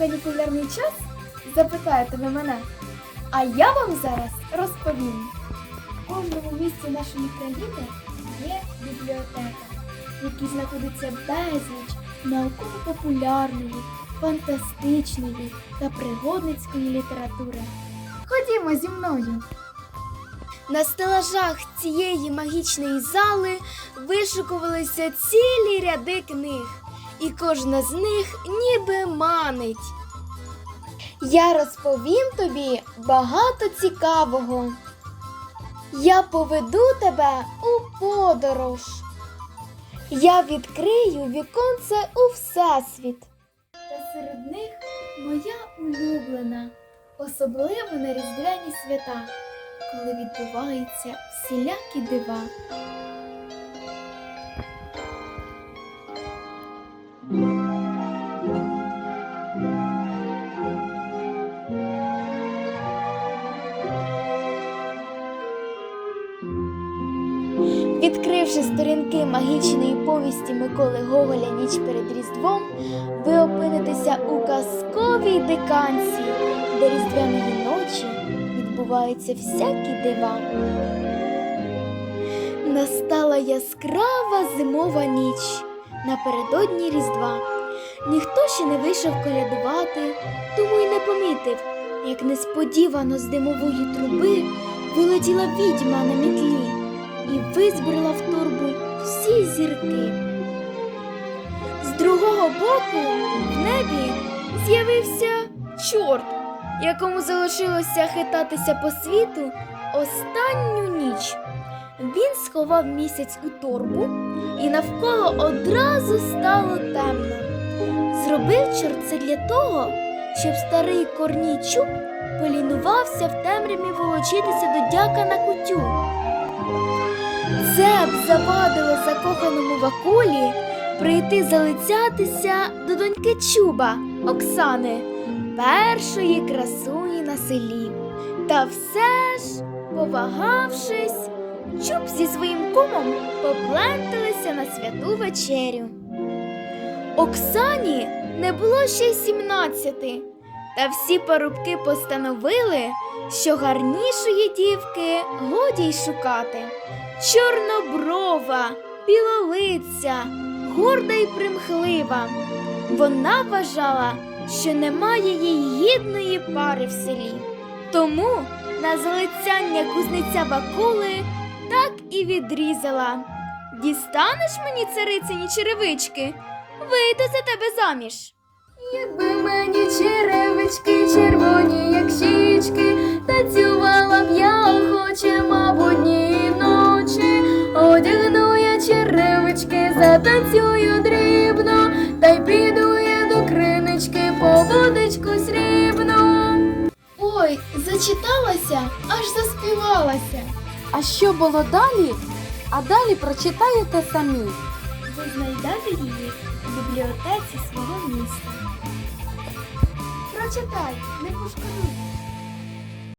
канікулярний час? Запитаєте ви мене. А я вам зараз розповім. В кожному місті нашої країни є бібліотека, в якій знаходиться безліч науково-популярної, фантастичної та пригодницької літератури. Ходімо зі мною. На стелажах цієї магічної зали вишикувалися цілі ряди книг, і кожна з них ніби манить. Я розповім тобі багато цікавого. Я поведу тебе у подорож. Я відкрию віконце у всесвіт. Та серед них моя улюблена, особливо на різдвяні свята, коли відбуваються всілякі дива. Відкривши сторінки магічної повісті Миколи Гоголя Ніч перед Різдвом, ви опинитеся у казковій диканці, де різдвяної ночі відбуваються всякі дива. Настала яскрава зимова ніч напередодні Різдва. Ніхто ще не вийшов колядувати, тому й не помітив, як несподівано з димової труби вилетіла відьма на мітлі і визбрила в торбу всі зірки. З другого боку в небі з'явився чорт, якому залишилося хитатися по світу останню ніч. Він сховав місяць у торбу, і навколо одразу стало темно. Зробив чорт це для того, щоб старий корній полінувався в темряві волочитися до дяка на кутю. Це б завадило закоханому Вакулі прийти залицятися до доньки Чуба Оксани, першої красуні на селі. Та все ж, повагавшись, Чуб зі своїм кумом попленталися на святу вечерю. Оксані не було ще сімнадцяти, та всі парубки постановили, що гарнішої дівки годі й шукати. Чорноброва, білолиця, горда й примхлива. Вона вважала, що немає їй гідної пари в селі. Тому на залицяння кузниця Бакули так і відрізала. Дістанеш мені царицині черевички, вийду за тебе заміж. Якби мені черевички червоні, як щічки, танцювала б я охоче, мабуть, дні і ночі. Одягну я черевички, затанцюю дрібно, та й піду я до кринички по водичку срібну. Ой, зачиталася, аж заспівалася. А що було далі? А далі прочитаєте самі. Ви знайдете її в бібліотеці свого міста. Прочитай, не пошкодуй.